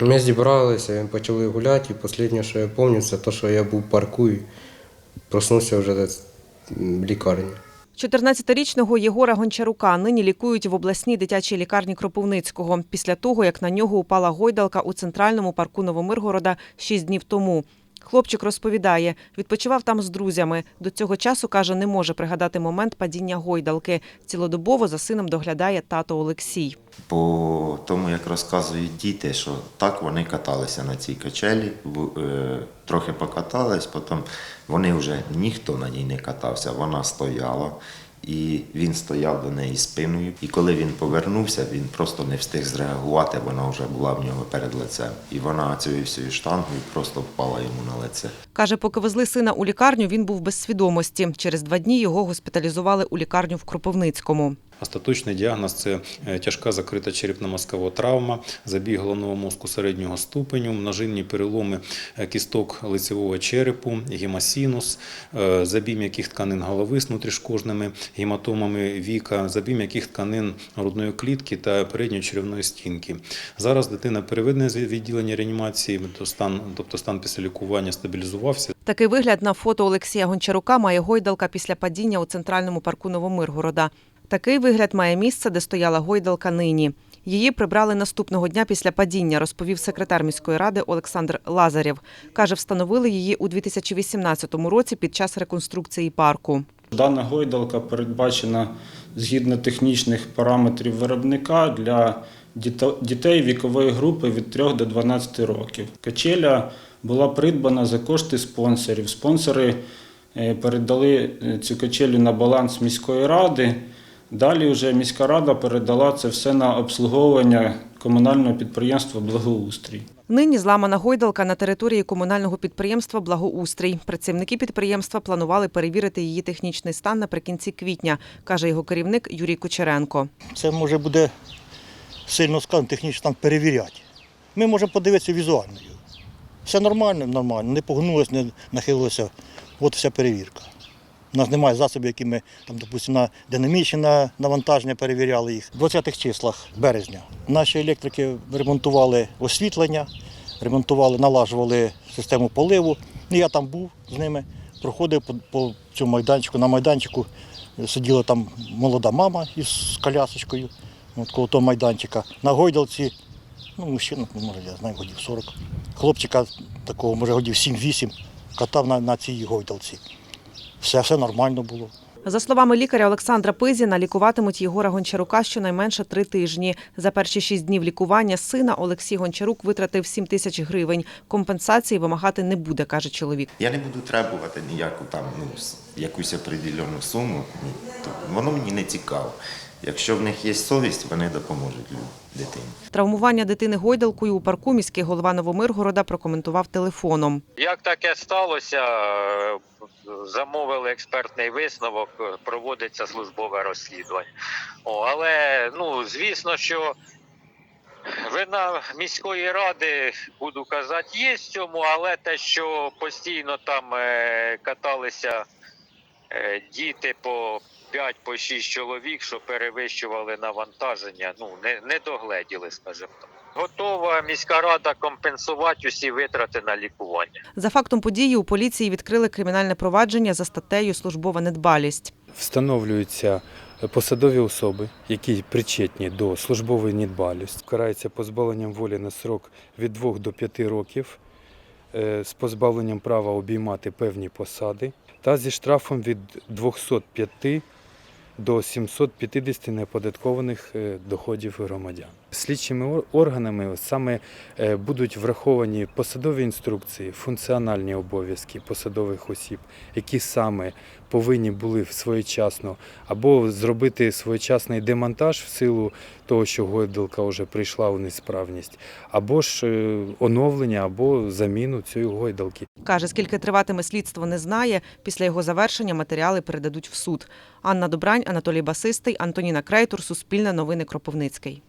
Ми зібралися, почали гуляти, і останнє, що я пам'ятаю, це те, що я був в парку і проснувся вже в лікарні. 14-річного Єгора Гончарука нині лікують в обласній дитячій лікарні Кропивницького після того, як на нього упала гойдалка у центральному парку Новомиргорода шість днів тому. Хлопчик розповідає, відпочивав там з друзями. До цього часу каже, не може пригадати момент падіння гойдалки. Цілодобово за сином доглядає тато Олексій. По тому, як розказують діти, що так вони каталися на цій качелі, е, трохи покатались, потім вони вже ніхто на ній не катався, вона стояла. І він стояв до неї спиною. І коли він повернувся, він просто не встиг зреагувати, вона вже була в нього перед лицем. І вона цією всією штангою просто впала йому на лице. Каже, поки везли сина у лікарню, він був без свідомості. Через два дні його госпіталізували у лікарню в Кропивницькому. Остаточний діагноз це е, тяжка закрита черепно-мозкова травма, забій головного мозку середнього ступеню, множинні переломи е, кісток лицевого черепу, гемосінус, е, забій м'яких тканин голови з внутрішкожними гематомами віка, забій м'яких тканин грудної клітки та передньої черевної стінки. Зараз дитина переведена з відділення реанімації, тобто стан, тобто стан після лікування стабілізувався. Такий вигляд на фото Олексія Гончарука має гойдалка після падіння у центральному парку Новомиргорода. Такий вигляд має місце, де стояла гойдалка нині. Її прибрали наступного дня після падіння, розповів секретар міської ради Олександр Лазарєв. Каже, встановили її у 2018 році під час реконструкції парку. Дана гойдалка передбачена згідно технічних параметрів виробника для дітей вікової групи від 3 до 12 років. Качеля була придбана за кошти спонсорів. Спонсори е, передали е, цю качелю на баланс міської ради. Далі вже міська рада передала це все на обслуговування комунального підприємства Благоустрій. Нині зламана гойдалка на території комунального підприємства Благоустрій. Працівники підприємства планували перевірити її технічний стан наприкінці квітня, каже його керівник Юрій Кучеренко. Це може буде сильно сказано, технічно там перевіряти. Ми можемо подивитися візуально. Все нормально, нормально, не погнулося, не нахилилося. От вся перевірка. У нас немає засобів, які ми там, допустимо, на динамічні на- навантаження перевіряли їх. В 20-х числах березня наші електрики ремонтували освітлення, ремонтували, налажували систему поливу. Ну, Я там був з ними, проходив по, по цьому майданчику. На майданчику сиділа там молода мама із колясочкою, от коло того майданчика. На гойдалці, ну, мужчина, ну, може, я знаю, годів 40. Хлопчика такого, може, годів 7-8, катав на, на цій гойдалці. Все, все нормально було. За словами лікаря Олександра Пизіна, лікуватимуть Єгора Гончарука щонайменше три тижні. За перші шість днів лікування сина Олексій Гончарук витратив 7 тисяч гривень. Компенсації вимагати не буде, каже чоловік. Я не буду требувати ніяку там ну, якусь определену суму. Воно мені не цікаво. Якщо в них є совість, вони допоможуть дитині. Травмування дитини гойдалкою у парку міський голова Новомиргорода прокоментував телефоном. Як таке сталося, е, замовили експертний висновок, проводиться службове розслідування. О, але ну, звісно, що вина міської ради, буду казати, є в цьому, але те, що постійно там е, каталися е, діти по 5 по 6 чоловік, що перевищували навантаження, ну не, не догледіли, скажімо так. Готова міська рада компенсувати усі витрати на лікування. За фактом події у поліції відкрили кримінальне провадження за статтею Службова недбалість. Встановлюються посадові особи, які причетні до службової недбалості. Карається позбавленням волі на срок від 2 до 5 років е, з позбавленням права обіймати певні посади та зі штрафом від 205 до 750 неоподаткованих е, доходів громадян. Слідчими органами саме е, будуть враховані посадові інструкції, функціональні обов'язки посадових осіб, які саме повинні були своєчасно або зробити своєчасний демонтаж в силу того, що гойдалка вже прийшла у несправність, або ж е, оновлення, або заміну цієї гойдалки. Каже, скільки триватиме слідство, не знає. Після його завершення матеріали передадуть в суд. Анна Добрань, Анатолій Басистий, Антоніна Крейтур, Суспільне новини Кропивницький.